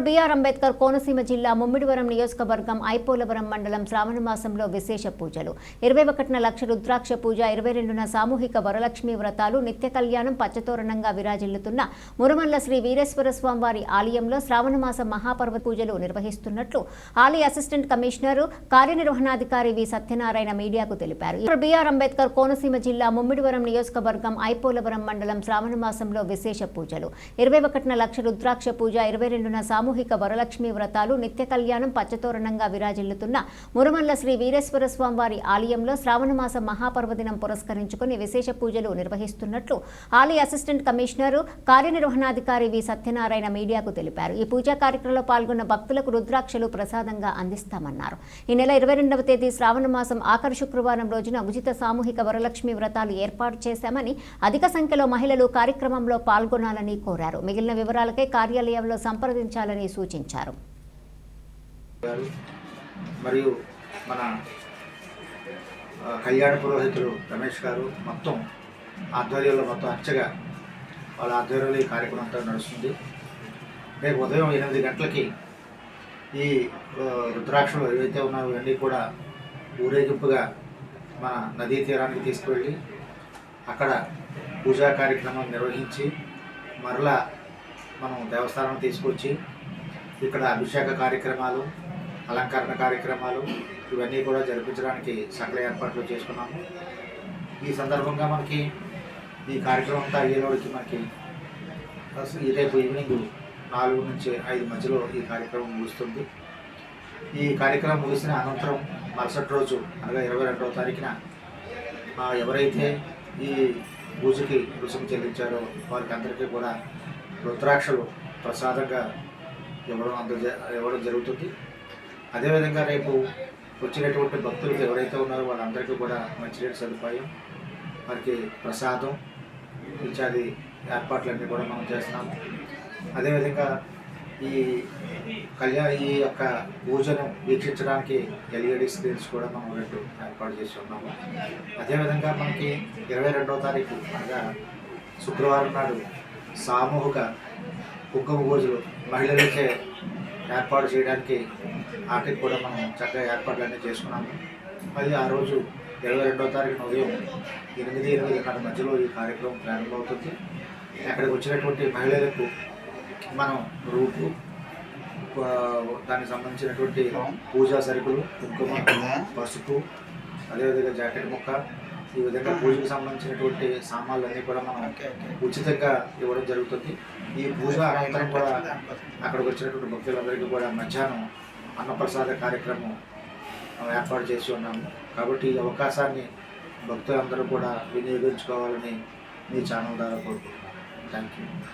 Doctor BR Ambedkar Konaseema జిల్లా ముమ్మిడివరం నియోజకవర్గం ఐపోలవరం మండలం శ్రావణ మాసంలో విశేష పూజలు. ఇరవై ఒకటిన లక్ష రుద్రాక్ష పూజ ఇరవై రెండున సామూహిక వరలక్ష్మి వ్రతాలు నిత్య కళ్యాణం పచ్చతోరణంగా విరాజిల్లుతున్న మురమల్ల శ్రీ వీరేశ్వర స్వామి వారి ఆలయంలో శ్రావణ మాస మహాపర్వ పూజలు నిర్వహిస్తున్నట్లు ఆలయ అసిస్టెంట్ కమిషనర్ కార్యనిర్వహణాధికారి వి సత్యనారాయణ మీడియాకు తెలిపారు. డాక్టర్ బిఆర్ అంబేద్కర్ కోనసీమ జిల్లా ముమ్మిడివరం నియోజకవర్గం ఐపోలవరం మండలం శ్రావణ మాసంలో విశేష పూజలు. ఇరవై ఒకటిన లక్ష రుద్రాక్ష పూజ ఇరవై రెండున సామూహిక వరలక్ష్మి వ్రతాలు నిత్య కళ్యాణం పచ్చతోరణంగా విరాజిల్లుతున్న మురమల్ల శ్రీ వీరేశ్వర స్వామి వారి ఆలయంలో శ్రావణమాస మహాపర్వదినం పురస్కరించుకుని విశేష పూజలు నిర్వహిస్తున్నట్లు ఆలయ అసిస్టెంట్ కమిషనర్ కార్యనిర్వహణాధికారి వి. సత్యనారాయణ మీడియాకు తెలిపారు. ఈ పూజా కార్యక్రమంలో పాల్గొన్న భక్తులకు రుద్రాక్షలు ప్రసాదంగా అందిస్తామన్నారు. ఈ నెల ఇరవై రెండవ తేదీ శ్రావణ మాసం ఆఖరి శుక్రవారం రోజున ఉచిత సామూహిక వరలక్ష్మి వ్రతాలు ఏర్పాటు చేశామని అధిక సంఖ్యలో మహిళలు కార్యక్రమంలో పాల్గొనాలని కోరారు. మిగిలిన వివరాలకై కార్యాలయంలో సంప్రదించాలని సూచించారు. మరియు మన కళ్యాణ పురోహితులు రమేష్ గారు మొత్తం ఆధ్వర్యంలో మొత్తం అర్చగా వాళ్ళ ఆధ్వర్యంలో ఈ కార్యక్రమం అంతా నడుస్తుంది. రేపు ఉదయం ఎనిమిది గంటలకి ఈ రుద్రాక్షలు ఏవైతే ఉన్నాయో ఇవన్నీ కూడా ఊరేగింపుగా మన నదీ తీరానికి తీసుకువెళ్ళి అక్కడ పూజా కార్యక్రమం నిర్వహించి మరలా మనం దేవస్థానం తీసుకొచ్చి ఇక్కడ అభిషేక కార్యక్రమాలు అలంకరణ కార్యక్రమాలు ఇవన్నీ కూడా జరిపించడానికి సకల ఏర్పాట్లు చేసుకున్నాము. ఈ సందర్భంగా మనకి ఈ కార్యక్రమం అంతా అయ్యేలోడికి మనకి ఈ రేపు ఈవినింగ్ నాలుగు నుంచి ఐదు మధ్యలో ఈ కార్యక్రమం ముగుస్తుంది. ఈ కార్యక్రమం ముగిసిన అనంతరం మరుసటి రోజు అనగా ఇరవై రెండవ తారీఖున ఎవరైతే ఈ పూజకి రుసుము చెల్లించారో వారికి అందరికీ కూడా రుద్రాక్షలు ప్రసాదంగా ఇవ్వడం అందజ ఇవ్వడం జరుగుతుంది. అదేవిధంగా రేపు వచ్చినటువంటి భక్తులకు ఎవరైతే ఉన్నారో వాళ్ళందరికీ కూడా మంచినీటి సదుపాయం వారికి ప్రసాదం ఇత్యాది ఏర్పాట్లన్నీ కూడా మనం చేస్తున్నాము అదేవిధంగా ఈ కళ్యాణ ఈ యొక్క పూజను వీక్షించడానికి ఎల్ఈడి స్క్రీన్స్ కూడా మనం రెండు ఏర్పాటు చేసి ఉన్నాము. అదేవిధంగా మనకి ఇరవై రెండవ తారీఖు అనగా శుక్రవారం నాడు సామూహిక కుంకుమ పూజలు మహిళలకే ఏర్పాటు చేయడానికి వాటికి కూడా మనం చక్కగా ఏర్పాట్లన్నీ చేసుకున్నాము. అది ఆ రోజు ఇరవై రెండవ తారీఖున ఉదయం ఎనిమిది ఎనిమిదిన్నర మధ్యలో ఈ కార్యక్రమం ప్రారంభమవుతుంది. అక్కడికి వచ్చినటువంటి మహిళలకు మనం రూపు దానికి సంబంధించినటువంటి పూజా సరుకులు కుంకుమ పసుపు అదేవిధంగా జాకెట్ ముక్క ఈ విధంగా పూజకు సంబంధించినటువంటి సామాన్లన్నీ కూడా మనం ఉచితంగా ఇవ్వడం జరుగుతుంది. ఈ పూజ అనంతరం కూడా అక్కడికి వచ్చినటువంటి భక్తులందరికీ కూడా మధ్యాహ్నం అన్నప్రసాద కార్యక్రమం ఏర్పాటు చేసి ఉన్నాము. కాబట్టి ఈ అవకాశాన్ని భక్తులందరూ కూడా వినియోగించుకోవాలని మీ ఛానల్ ద్వారా కోరుకుంటున్నాను. Thank you